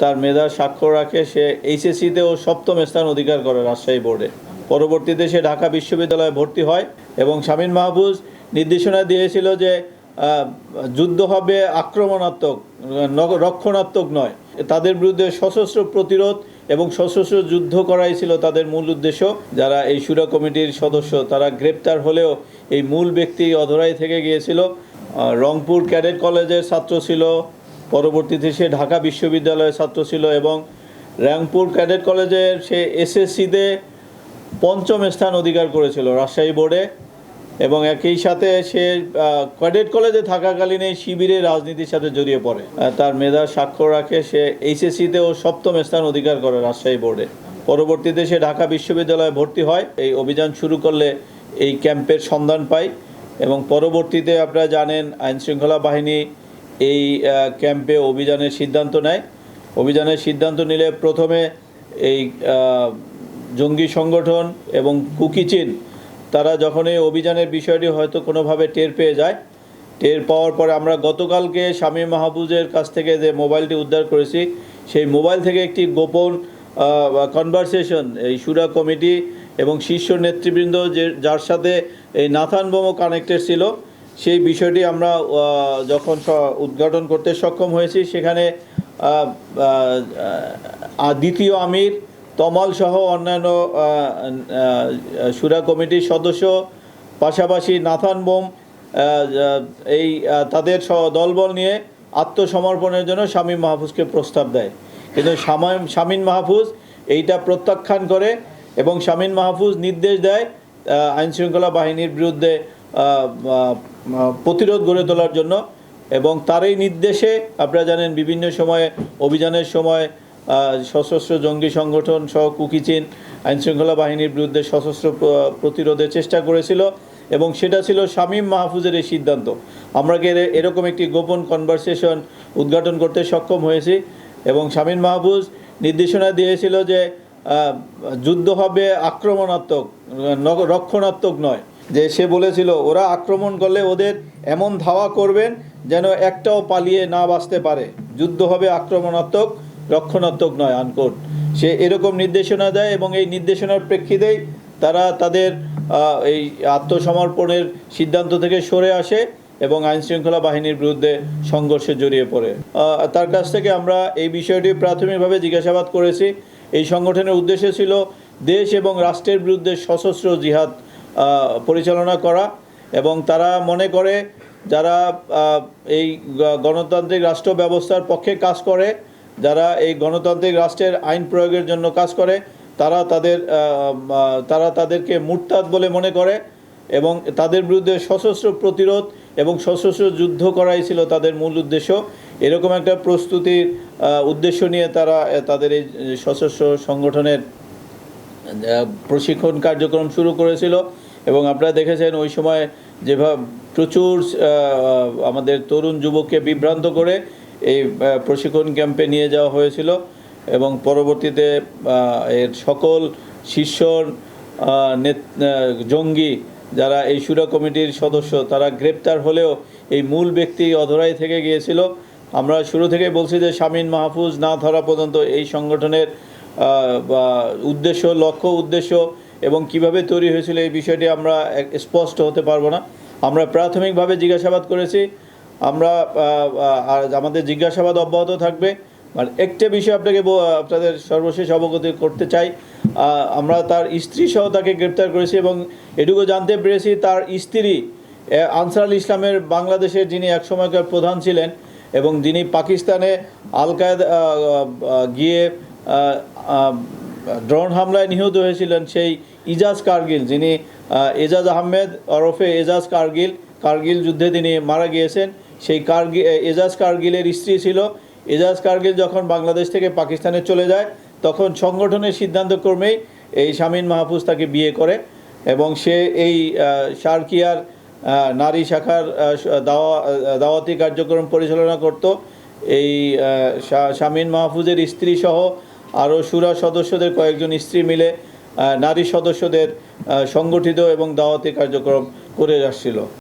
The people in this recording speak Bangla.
তার মেধা স্বাক্ষর রাখে। সে এইচএসসিতেও সপ্তম স্থান অধিকার করে রাজশাহী বোর্ডে। পরবর্তীতে সে ঢাকা বিশ্ববিদ্যালয়ে ভর্তি হয় এবং শামীম মাহফুজ নির্দেশনা দিয়েছিল যে যুদ্ধ হবে আক্রমণাত্মক রক্ষণাত্মক নয়। তাদের বিরুদ্ধে সশস্ত্র প্রতিরোধ এবং সশস্ত্র যুদ্ধ করাই ছিল তাদের মূল উদ্দেশ্য। যারা এই সুরা কমিটির সদস্য, তারা গ্রেপ্তার হলেও এই মূল ব্যক্তি অধরাই থেকে গিয়েছিল। রংপুর ক্যাডেট কলেজের ছাত্র ছিল পরবর্তীতে সে ঢাকা বিশ্ববিদ্যালয়ের ছাত্র ছিল এবং রংপুর ক্যাডেট কলেজের সে এসএসসিতে পঞ্চম স্থান অধিকার করেছিল রাজশাহী বোর্ডে এবং একই সাথে সে ক্যাডেট কলেজে থাকাকালীন এই শিবিরে রাজনীতির সাথে জড়িয়ে পড়ে। তার মেধা স্বাক্ষর রাখে সে এইচএসসিতেও সপ্তম স্থান অধিকার করে রাজশাহী বোর্ডে। পরবর্তীতে সে ঢাকা বিশ্ববিদ্যালয়ে ভর্তি হয়। এই অভিযান শুরু করলে এই ক্যাম্পের সন্ধান পায় এবং পরবর্তীতে আপনারা জানেন আইনশৃঙ্খলা বাহিনী এই ক্যাম্পে অভিযানের সিদ্ধান্ত নেয়। অভিযানের সিদ্ধান্ত নিলে প্রথমে এই জঙ্গি সংগঠন এবং কুকিচিন তারা যখন এই অভিযানের বিষয়টি হয়তো কোনোভাবে টের পেয়ে যায়, টের পাওয়ার পরে আমরা গতকালকে স্বামী মাহবুজের কাছ থেকে যে মোবাইলটি উদ্ধার করেছি, সেই মোবাইল থেকে একটি গোপন কনভারসেশন এই সুরা কমিটি এবং শীর্ষ নেতৃবৃন্দ যে, যার সাথে এই নাথান বোমো কানেক্টেড ছিল সেই বিষয়টি আমরা যখন উদ্ঘাটন করতে সক্ষম হয়েছি, সেখানে দ্বিতীয় আমির তমাল সহ অন্যান্য সুরা কমিটির সদস্য, পাশাপাশি নাথান বোম এই তাদের দলবল নিয়ে আত্মসমর্পণের জন্য শামীম মাহফুজকে প্রস্তাব দেয়। কিন্তু শামাম মাহফুজ এইটা প্রত্যাখ্যান করে এবং শামীম মাহফুজ নির্দেশ দেয় আইনশৃঙ্খলা বাহিনীর বিরুদ্ধে প্রতিরোধ গড়ে তোলার জন্য এবং তারই নির্দেশে আপনারা জানেন বিভিন্ন সময়ে অভিযানের সময় সশস্ত্র জঙ্গি সংগঠন সহ কুকিচিন আইনশৃঙ্খলা বাহিনীর বিরুদ্ধে সশস্ত্র প্রতিরোধের চেষ্টা করেছিল এবং সেটা ছিল শামীম মাহফুজের এই সিদ্ধান্ত। আমরা এরকম একটি গোপন কনভারসেশন উদ্ঘাটন করতে সক্ষম হয়েছি এবং শামীম মাহফুজ নির্দেশনা দিয়েছিল যে যুদ্ধ হবে আক্রমণাত্মক রক্ষণাত্মক নয়। যে সে বলেছিল, ওরা আক্রমণ করলে ওদের এমন ধাওয়া করবেন যেন একটাও পালিয়ে না বাঁচতে পারে। যুদ্ধ হবে আক্রমণাত্মক, রক্ষণাত্মক নয় আনকোট সে এরকম নির্দেশনা দেয় এবং এই নির্দেশনার প্রেক্ষিতেই তারা তাদের এই আত্মসমর্পণের সিদ্ধান্ত থেকে সরে আসে এবং আইনশৃঙ্খলা বাহিনীর বিরুদ্ধে সংঘর্ষে জড়িয়ে পড়ে। তার কাছ থেকে আমরা এই বিষয়টি প্রাথমিকভাবে জিজ্ঞাসাবাদ করেছি। এই সংগঠনের উদ্দেশ্য ছিল দেশ এবং রাষ্ট্রের বিরুদ্ধে সশস্ত্র জিহাদ পরিচালনা করা এবং তারা মনে করে যারা এই গণতান্ত্রিক রাষ্ট্র ব্যবস্থার পক্ষে কাজ করে, যারা এই গণতান্ত্রিক রাষ্ট্রের আইন প্রয়োগের জন্য কাজ করে, তারা তাদের তারা তাদেরকে মুরতাদ বলে মনে করে এবং তাদের বিরুদ্ধে সশস্ত্র প্রতিরোধ এবং সশস্ত্র যুদ্ধ করাই ছিল তাদের মূল উদ্দেশ্য। এরকম একটা প্রস্তুতির উদ্দেশ্য নিয়ে তারা তাদের এই সশস্ত্র সংগঠনের প্রশিক্ষণ কার্যক্রম শুরু করেছিল। এবং আপনারা দেখেছেন ওই সময় যেভাবে প্রচুর আমাদের তরুণ যুবককে বিভ্রান্ত করে এই প্রশিক্ষণ ক্যাম্পে নিয়ে যাওয়া হয়েছিল এবং পরবর্তীতে এর সকল শীর্ষ নেত- জঙ্গি যারা এই সুরা কমিটির সদস্য তারা গ্রেপ্তার হলেও এই মূল ব্যক্তি অধরাই থেকে গিয়েছিল। আমরা শুরু থেকে বলছি যে শামীন মাহফুজ না ধরা পর্যন্ত এই সংগঠনের উদ্দেশ্য, লক্ষ্য উদ্দেশ্য এবং কীভাবে তৈরি হয়েছিল এই বিষয়টি আমরা স্পষ্ট হতে পারব না। আমরা প্রাথমিকভাবে জিজ্ঞাসাবাদ করেছি। আমরা আমাদের জিজ্ঞাসাবাদ অব্যাহত থাকবে। আর একটা বিষয় আপনাকে আপনাদের সর্বশেষ অবগত করতে চাই। আমরা তার স্ত্রী সহ তাকে গ্রেপ্তার করেছি এবং এটুকু জানতে পেরেছি তার স্ত্রী আনসার ইসলামের বাংলাদেশের যিনি একসময়কার প্রধান ছিলেন এবং যিনি পাকিস্তানে আল কায়দা গিয়ে ড্রোন হামলায় নিহত হয়েছিলেন সেই ইজাজ কারগিল, যিনি এজাজ আহমেদ ওরফে এজাজ কারগিল কারগিল যুদ্ধে তিনি মারা গিয়েছেন। সেই কারগিল এজাজ কারগিলের স্ত্রী ছিল। এজাজ কারগিল যখন বাংলাদেশ থেকে পাকিস্তানে চলে যায়, তখন সংগঠনের সিদ্ধান্ত ক্রমেই এই শামীন মাহফুজ তাকে বিয়ে করে এবং সে এই সার্কিয়ার নারী শাখার দাওয়া দাওয়াতি কার্যক্রম পরিচালনা করত। এই শামীন মাহফুজের স্ত্রী সহ আরও সুরা সদস্যদের কয়েকজন স্ত্রী মিলে নারী সদস্যদের সংগঠিত এবং দাওয়াতি কার্যক্রম করে আসছিল।